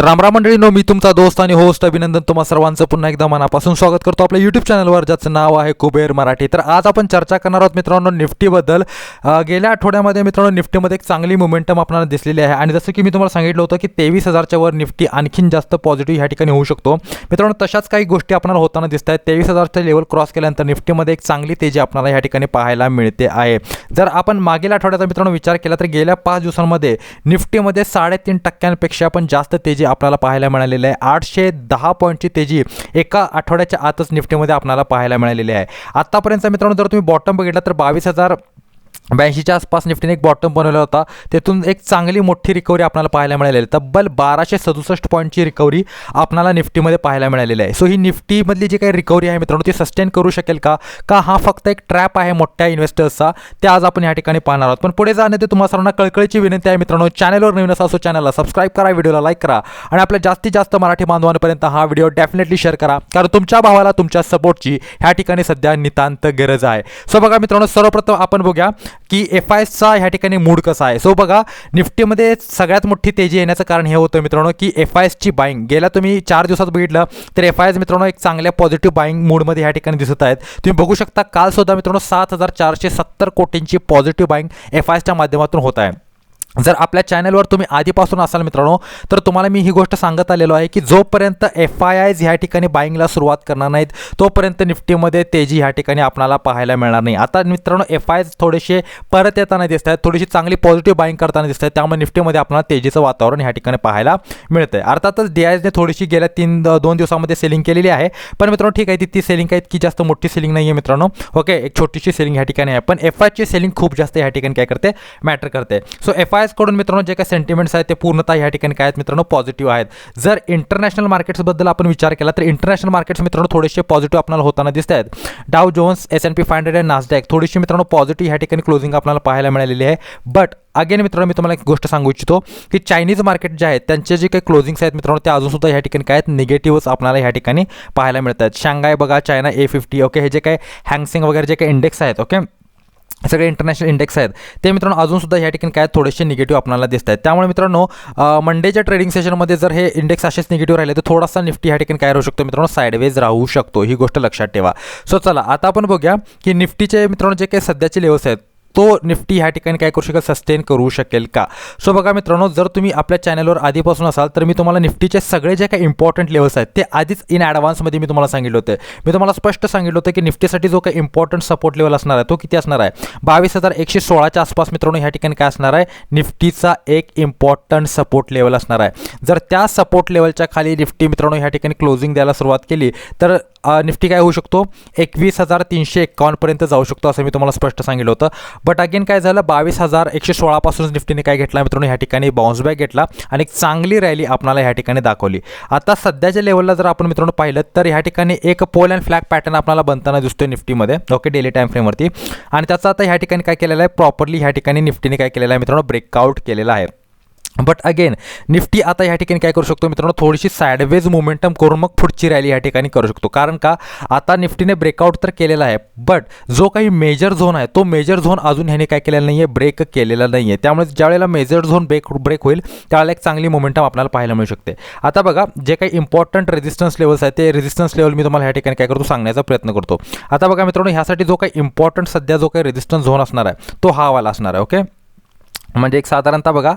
तर रामराम मंडळीनो मी तुमचा दोस्त आणि होस्ट अभिनंदन तुम्हा सर्वांचं पुन्हा एकदा मनापासून स्वागत करतो आपल्या यूट्यूब चॅनलवर ज्याचं नाव आहे कुबेर मराठी. तर आज आपण चर्चा करणार आहोत मित्रांनो निफ्टीबद्दल. गेल्या आठवड्यामध्ये मित्रांनो निफ्टीमध्ये एक चांगली मोमेंटम आपल्याला दिसलेली आहे. आणि जसं की मी तुम्हाला सांगितलं होतं की तेवीस हजारच्या वर निफ्टी आणखीन जास्त पॉझिटिव्ह ह्या ठिकाणी होऊ शकतो. मित्रांनो तशाच काही गोष्टी आपल्याला होताना दिसत आहेत तेवीस हजारचं लेवल क्रॉस केल्यानंतर निफ्टीमध्ये एक चांगली तेजी आपल्याला ह्या ठिकाणी पाहायला मिळते आहे. जर आपण मागील आठवड्याचा मित्रांनो विचार केला तर गेल्या पाच दिवसांमध्ये निफ्टीमध्ये साडेतीन टक्क्यांपेक्षा पण जास्त तेजी आपल्याला पाहायला मिळालेली आहे. आठशे दहा पॉईंटची तेजी एका आठवड्याच्या आतच निफ्टीमध्ये आपल्याला पाहायला मिळालेली आहे. आत्तापर्यंत मित्रांनो जर तुम्ही बॉटम बघितला तर बावीस हजार ब्याऐंशीच्या आसपास निफ्टीने एक बॉटम बनवला होता. तेथून एक चांगली मोठी रिकव्हरी आपल्याला पाहायला मिळालेली आहे. तब्बल बाराशे सदुसष्ट पॉईंटची रिकव्हरी आपल्याला निफ्टीमध्ये पाहायला मिळालेली आहे. सो ही निफ्टीमधली जी काही रिकव्हरी आहे मित्रांनो ती सस्टेन करू शकेल का? का हा फक्त एक ट्रॅप आहे मोठ्या इन्व्हेस्टर्सचा ते आज आपण या ठिकाणी पाहणार आहोत. पण पुढे जाण्यात तुम्हाला सर्वांना कळकळीची विनंती आहे मित्रांनो चॅनलवर नवीन असा असो चॅनलला सबस्क्राईब करा व्हिडिओला लाईक करा आणि आपल्या जास्तीत जास्त मराठी बांधवांपर्यंत हा व्हिडिओ डेफिनेटली शेअर करा. कारण तुमच्या भावाला तुमच्या सपोर्टची ह्या ठिकाणी सध्या नितांत गरज आहे. सो बघा मित्रांनो सर्वप्रथम आपण बघूया. की एफ आय एसचा ह्या ठिकाणी मूड कसा आहे? सो बघा निफ्टीमध्ये सगळ्यात मोठी तेजी येण्याचं कारण हे होतं मित्रांनो की एफ आय एसची बाईंग गेल्या तुम्ही चार दिवसात बघितलं तर एफ आय एस मित्रांनो एक चांगल्या पॉझिटिव्ह बाईंग मूडमध्ये ह्या ठिकाणी दिसत आहेत. तुम्ही बघू शकता काल सुद्धा मित्रांनो सात हजार चारशे सत्तर कोटींची पॉझिटिव्ह बाईंग एफ आय एसच्या माध्यमातून होत आहे. जर आपल्या चॅनलवर तुम्ही आधीपासून असाल मित्रांनो तर तुम्हाला मी ही गोष्ट सांगत आलेलो आहे की जोपर्यंत एफ आय आयज ह्या ठिकाणी बाईंगला सुरुवात करणार नाहीत तोपर्यंत निफ्टीमध्ये तेजी ह्या ठिकाणी आपल्याला पाहायला मिळणार नाही. आता मित्रांनो एफ आय थोडेसे परत येताना दिसत आहेत थोडीशी चांगली पॉझिटिव्ह बाईंग करताना दिसत आहेत त्यामुळे निफ्टीमध्ये आपल्याला तेजीचं वातावरण ह्या ठिकाणी पाहायला मिळतं आहे अर्थातच डी आयजने थोडीशी गेल्या तीन दोन दिवसामध्ये सेलिंग केलेली आहे पण मित्रांनो ठीक आहे ती ती सेलिंग काय इतकी जास्त मोठी सेलिंग नाही आहे मित्रांनो. ओके एक छोटीशी सेलिंग ह्या ठिकाणी आहे पण एफ आयची सेलिंग खूप जास्त ह्या ठिकाणी काय करते? मॅटर करते. सो एफ आय कडून मित्रांनो जे काही सेंटिमेंट्स आहेत ते पूर्णतः या ठिकाणी काय आहेत मित्रांनो पॉझिटिव्ह आहेत. जर इंटरनॅशनल मार्केट्सबद्दल आपण विचार केला तर इंटरनॅशनल मार्केट्स मित्रांनो थोडेसे पॉझिटिव्ह आपल्याला होताना दिसत आहेत. Dow Jones S and P five hundred and Nasdaq थोडीशी मित्रांनो पॉझिटिव्ह ह्या ठिकाणी क्लोजिंग आपल्याला पाहायला मिळालेली आहे. बट अगेन मित्रांनो मी तुम्हाला एक गोष्ट सांगू इच्छितो की चायनीज मार्केट जे आहेत त्यांचे जे काही क्लोजिंग्स आहेत मित्रांनो ते अजूनसुद्धा या ह्या ठिकाणी काय आहेत निगेटिव्हच आपल्याला ह्या ठिकाणी पाहायला मिळत आहेत. शांघाय बघा चायना ए फिफ्टी ओके हे जे काही हँगसिंग वगैरे जे काही इंडेक्स आहेत ओके सगळे इंटरनॅशनल इंडेक्स आहेत. ते मित्रांनो अजूनसुद्धा या ठिकाणी काय थोडेसे निगेटिव्ह आपल्याला दिसत आहेत त्यामुळे मित्रांनो मंडेच्या ट्रेडिंग सेशनमध्ये जर हे इंडेक्स असेच निगेटिव्ह राहिले तर थोडासा निफ्टी ह्या ठिकाणी काय राहू शकतो मित्रांनो? साईडवेज राहू शकतो. ही गोष्ट लक्षात ठेवा. सो चला आता आपण बघूया की निफ्टीचे मित्रांनो जे काही सध्याचे लेवल्स आहेत तो निफ्टी ह्या ठिकाणी काय करू शकेल? सस्टेन करू शकेल का? सो बघा मित्रांनो जर तुम्ही आपल्या चॅनलवर आधीपासून असाल तर मी तुम्हाला निफ्टीचे सगळे जे काही इम्पॉर्टंट लेवल्स आहेत ते आधीच इन ॲडव्हान्समध्ये मी तुम्हाला सांगितलं होतं. मी तुम्हाला स्पष्ट सांगितलं होतं की निफ्टीसाठी जो काही इम्पॉर्टंट सपोर्ट लेवल असणार आहे तो किती असणार आहे? बावीस हजार एकशे सोळाच्या आसपास मित्रांनो ह्या ठिकाणी काय असणार आहे? निफ्टीचा एक इम्पॉर्टंट सपोर्ट लेवल असणार आहे. जर त्या सपोर्ट लेवलच्या खाली निफ्टी मित्रांनो ह्या ठिकाणी क्लोजिंग द्यायला सुरुवात केली तर निफ्टी काय होऊ शकतो? एकवीस हजार तीनशे एक्कावन्नपर्यंत जाऊ शकतो असं मी तुम्हाला स्पष्ट सांगितलं होतं. बट अगेन काय झालं? बावीस हजार एकशे सोळापासूनच निफ्टीने काय घेतला? मित्रांनो ह्या ठिकाणी बाउन्स बॅक घेतला आणि एक चांगली रॅली आपणाला ह्या ठिकाणी दाखवली. आता सध्याच्या लेवलला जर आपण मित्रांनो पाहिलं तर ह्या ठिकाणी एक पोल अँड फ्लॅग पॅटर्न आपल्याला बनताना दिसतोय निफ्टीमध्ये. ओके डेली टाईम फ्रेमवरती आणि त्याचा आता ह्या ठिकाणी काय केलेलं आहे? प्रॉपरली ह्या ठिकाणी निफ्टीने काय केलेलं आहे? मित्रांनो ब्रेकआउट केलेला आहे. बट अगेन निफ्टी आता ह्या ठिकाणी काय करू शकतो मित्रांनो? थोडीशी साईडवेज मोमेंटम करून मग पुढची रॅली या ठिकाणी करू शकतो. कारण का? आता निफ्टीने ब्रेकआउट तर केलेला आहे बट जो काही मेजर झोन आहे तो मेजर झोन अजून ह्याने काय केलेला नाही आहे ब्रेक केलेला नाही आहे त्यामुळे ज्यावेळेला मेजर झोन ब्रेक ब्रेक होईल त्यावेळेला एक चांगली मोमेंटम आपल्याला पाहायला मिळू शकते. आता बघा जे काही इम्पॉर्टंट रेजिस्टन्स लेवल्स आहेत ते रेजिस्टन्स लेवल मी तुम्हाला ह्या ठिकाणी काय करतो सांगण्याचा प्रयत्न करतो. आता बघा मित्रांनो ह्यासाठी जो काही इम्पॉर्टंट सध्या जो काही रेजिस्टन्स झोन असणार आहे तो हा वाला असणार आहे ओके म्हणजे एक साधारणतः बघा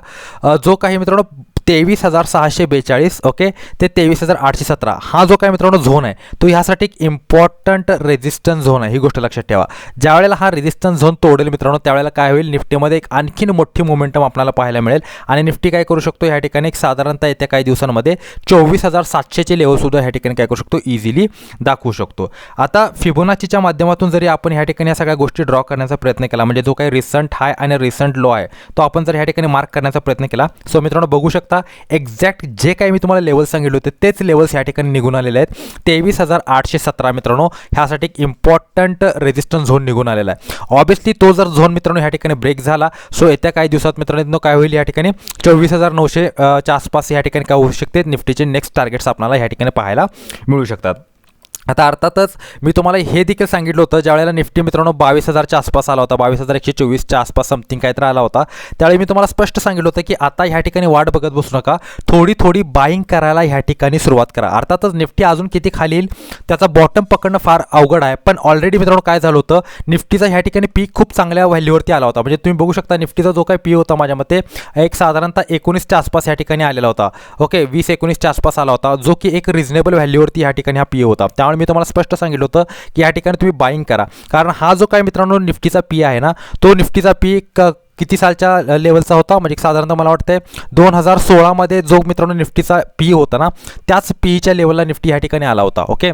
जो काही मित्रांनो तेवीस हजार सहाशे बेचाळीस ओके? ते तेवीस हजार आठशे सतरा. हा जो काय मित्रांनो झोन आहे तो ह्यासाठी एक इम्पॉर्टंट रेजिस्टन्स झोन आहे. ही गोष्ट लक्षात ठेवा. ज्या वेळेला हा रेजिस्टन्स झोन तोडेल मित्रांनो त्यावेळेला काय होईल? निफ्टीमध्ये एक आणखीन मोठी मोमेंटम आपल्याला पाहायला मिळेल. आणि निफ्टी काय करू शकतो? ह्या ठिकाणी एक साधारणतः येत्या काही दिवसांमध्ये चोवीस हजार सातशेचे लेवलसुद्धा ह्या ठिकाणी काय करू शकतो? इझिली दाखवू शकतो. आता फिबोनाचीच्या माध्यमातून जरी आपण ह्या ठिकाणी या सगळ्या गोष्टी ड्रॉ करण्याचा प्रयत्न केला म्हणजे जो काही रिसंट हाय आणि रिसंट लो आहे तो आपण जर ह्या ठिकाणी मार्क करण्याचा प्रयत्न केला. सो मित्रांनो बघू शकता एक्झॅक्ट जे काही मी तुम्हाला लेवल सांगितले होते तेच लेवल्स या ठिकाणी निघून आलेले आहेत. तेवीस हजार आठशे सतरा मित्रांनो ह्यासाठी एक इम्पॉर्टंट रेजिस्टन्स झोन निघून आलेला आहे. ऑब्विसली तो जर झोन मित्रांनो ह्या ठिकाणी ब्रेक झाला सो येत्या काही दिवसात मित्रांनो काय होईल या ठिकाणी? चोवीस हजार नऊशे च्या आसपास या ठिकाणी काय होऊ शकते? निफ्टीचे नेक्स्ट टार्गेट्स आपल्याला ह्या ठिकाणी पाहायला मिळू शकतात. आता अर्थातच मी तुम्हाला हे देखील सांगितलं होतं ज्यावेळेला निफ्टी मित्रांनो बावीस हजारच्या आसपास आला होता बावीस हजार एकशे चोवीसच्या आसपास समथिंग काहीतरी आला होता त्यावेळी मी तुम्हाला स्पष्ट सांगितलं होतं की आता ह्या ठिकाणी वाट बघत बसू नका थोडी थोडी बाईंग करायला ह्या ठिकाणी सुरुवात करा. अर्थातच निफ्टी अजून किती खाली येईल त्याचा बॉटम पकडणं फार अवघड आहे पण ऑलरेडी मित्रांनो काय झालं होतं निफ्टीचा ह्या ठिकाणी पीक खूप चांगल्या व्हॅल्यूवरती आला होता. म्हणजे तुम्ही बघू शकता निफ्टीचा जो काही पी होता माझ्या मते एक साधारणतः एकोणीसच्या आसपास या ठिकाणी आलेला होता. ओके वीस एकोणीसच्या आसपास आला होता जो की एक रिझनेबल व्हॅल्यूवरती ह्या ठिकाणी हा पी होता. त्यामुळे मी तुम्हाला स्पष्ट सांगितलं होतं की या ठिकाणी तुम्ही बाईंग करा. कारण हा जो काही मित्रांनो निफ्टीचा पी आहे ना तो निफ्टीचा पी क किती सालच्या लेवलचा होता? म्हणजे साधारणतः मला वाटतं दोन हजार सोळामध्ये जो मित्रांनो निफ्टीचा पी होता ना त्याच पीच्या लेवलला निफ्टी ह्या ठिकाणी आला होता ओके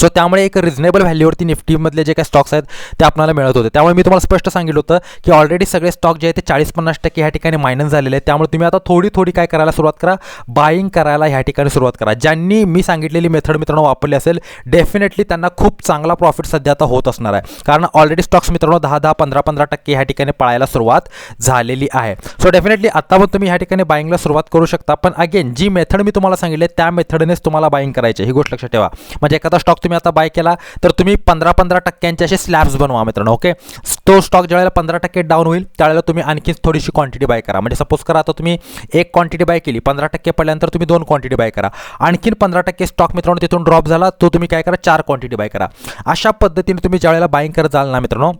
सो त्यामुळे एक रिझनेबल व्हॅल्यूवरती निफ्टीमधले जे काही स्टॉक्स आहेत ते आपल्याला मिळत होते. त्यामुळे मी तुम्हाला स्पष्ट सांगितलं होतं की ऑलरेडी सगळे स्टॉक जे आहेत ते चाळीस पन्नास टक्के ह्या ठिकाणी मायनस झालेले आहेत. त्यामुळे तुम्ही आता थोडी थोडी काय करायला सुरुवात करा. बाईंग करायला ह्या ठिकाणी सुरुवात करा. ज्यांनी मी सांगितलेली मेथड मित्रांनो वापरली असेल डेफिनेटली त्यांना खूप चांगला प्रॉफिट सध्या आता होत असणार आहे. कारण ऑलरेडी स्टॉक्स मित्रांनो दहा दहा पंधरा पंधरा टक्के ह्या ठिकाणी पळायला सुरुवात झालेली आहे. सो डेफिनेटली आता पण तुम्ही ह्या ठिकाणी बाईंगला सुरुवात करू शकता. पण अगेन जी मेथड मी तुम्हाला सांगितली त्या मेथडनेच तुम्हाला बाईंग करायची ही गोष्ट लक्षात ठेवा. म्हणजे एखादा स्टॉक तुम्ही आता बाय केला तर तुम्ही पंधरा पंधरा टक्क्यांचे असे स्लॅब्स बनवा मित्रांनो ओके तो स्टॉक ज्यावेळेला पंधरा टक्के डाऊन होईल त्यावेळेला तुम्ही आणखी थोडीशी क्वांटिटी बाय करा. म्हणजे सपोज करा आता तुम्ही एक क्वांटिटी बाय केली पंधरा टक्के पडल्यानंतर तुम्ही दोन क्वांटिटी बाय करा. आणखीन पंधरा टक्के स्टॉक मित्रांनो तिथून ड्रॉप झाला तो तुम्ही काय करा चार क्वांटिटी बाय करा. अशा पद्धतीने तुम्ही ज्यावेळेला बाईंग करत जाल ना मित्रांनो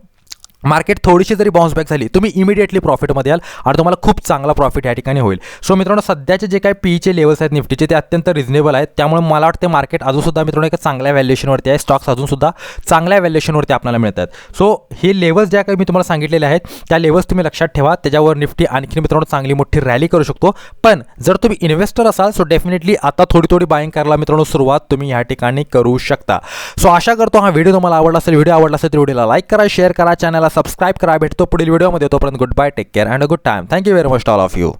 मार्केट थोडीशी जरी बाउन्स बॅक झाली तुम्ही इमिडिएटली प्रॉफिटमध्ये याल आणि तुम्हाला खूप चांगला प्रॉफिट या ठिकाणी होईल. सो मित्रांनो सध्याचे जे काही पीचे लेवल्स आहेत निफ्टीचे ते अत्यंत रिझनेबल आहेत. त्यामुळे मला वाटते मार्केट अजूनसुद्धा मित्रांनो एका चांगल्या व्हॅल्युएशनवरती आहे. स्टॉक्स अजूनसुद्धा चांगल्या व्हॅल्युएशनवरती आपल्याला मिळतात सो हे लेवल्स ज्या काही मी तुम्हाला सांगितलेले आहेत त्या लेवल्स तुम्ही लक्षात ठेवा. त्याच्यावर निफ्टी आणखी मित्रांनो चांगली मोठी रॅली करू शकतो. पण जर तुम्ही इन्व्हेस्टर असाल सो डेफिनेटली आता थोडी थोडी बाईंग करायला मित्रांनो सुरुवात तुम्ही या ठिकाणी करू शकता. सो आशा करतो हा व्हिडिओ तुम्हाला आवडला असेल व्हिडिओ आवडला असेल तर व्हिडिओला लाईक करा शेअर करा चॅनलला सबस्क्राईब करा भेटतो पुढील व्हिडिओमध्ये तोपर्यंत good bye take care and a good time thank you very much all of you